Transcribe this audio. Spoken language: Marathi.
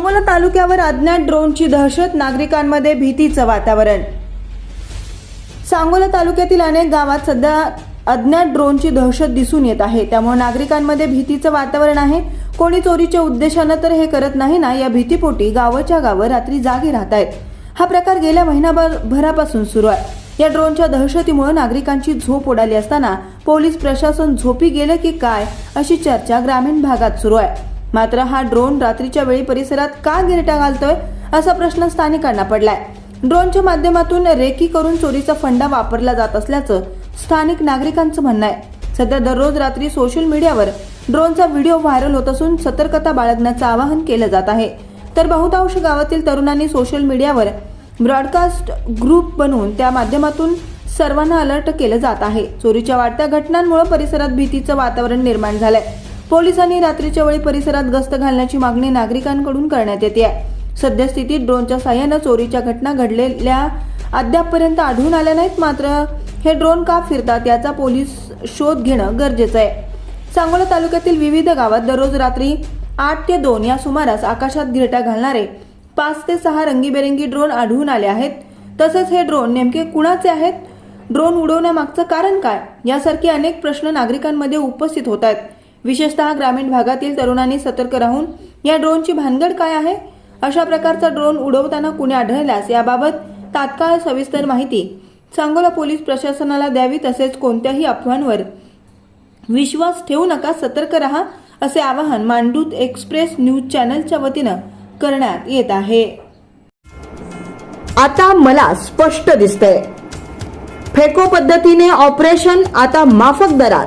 सांगोला तालुक्यावर अज्ञात ड्रोनची दहशत नागरिकांमध्ये भीतीचं वातावरण. सांगोला तालुक्यातील अनेक गावात सध्या अज्ञात ड्रोनची दहशत दिसून येत आहे. त्यामुळे नागरिकांमध्ये भीतीचं वातावरण आहे. कोणी चोरीच्या उद्देशानं तर हे करत नाही ना या भीतीपोटी गावाच्या गावं रात्री जागी राहत आहेत. हा प्रकार गेल्या महिनाभर भरापासून सुरू आहे. या ड्रोनच्या दहशतीमुळे नागरिकांची झोप उडाली असताना पोलीस प्रशासन झोपी गेलं की काय अशी चर्चा ग्रामीण भागात सुरू आहे. मात्र हा ड्रोन रात्रीच्या वेळी परिसरात का गिरटा घालतोय असा प्रश्न स्थानिकांना पडलाय. ड्रोनच्या माध्यमातून रेकी करून चोरीचा फंडा वापरला जात असल्याचं स्थानिक नागरिकांचं म्हणणं आहे. सध्या दररोज रात्री सोशल मीडियावर ड्रोनचा व्हिडिओ व्हायरल होत असून सतर्कता बाळगण्याचं आवाहन केलं जात आहे. तर बहुतांश गावातील तरुणांनी सोशल मीडियावर ब्रॉडकास्ट ग्रुप बनवून त्या माध्यमातून सर्वांना अलर्ट केलं जात आहे. चोरीच्या वाढत्या घटनांमुळे परिसरात भीतीचं वातावरण निर्माण झालंय. पोलिसांनी रात्रीच्या वेळी परिसरात गस्त घालण्याची मागणी नागरिकांकडून करण्यात येते आहे. सद्यस्थितीत ड्रोनच्या साह्यानं चोरीच्या घटना घडलेल्या अद्यापपर्यंत आढळून आल्या नाहीत मात्र हे ड्रोन का फिरतात याचा पोलीस शोध घेणं गरजेचं आहे. सांगोला तालुक्यातील विविध गावात दररोज रात्री आठ ते दोन या सुमारास आकाशात गिरट्या घालणारे पाच ते सहा रंगीबेरंगी ड्रोन आढळून आले आहेत. तसंच हे ड्रोन नेमके कुणाचे आहेत? ड्रोन उडवण्यामागचं कारण काय? यासारखे अनेक प्रश्न नागरिकांमध्ये उपस्थित होत आहेत. विशेषतः ग्रामीण भागातील तरुणांनी सतर्क राहून या ड्रोनची भानगड काय आहे? अशा प्रकारचा ड्रोन उडवताना कुणी आढळल्यास याबाबत तात्काळ सविस्तर माहिती सांगोला पोलीस प्रशासनाला द्यावी तसेच कोणत्याही अफवांवर विश्वास ठेवू नका सतर्क रहा असे आवाहन मांडूत एक्सप्रेस न्यूज चॅनलच्या वतीनं करण्यात येत आहे. आता मला स्पष्ट दिसतंय. फेको पद्धतीने ऑपरेशन आता माफक दरात.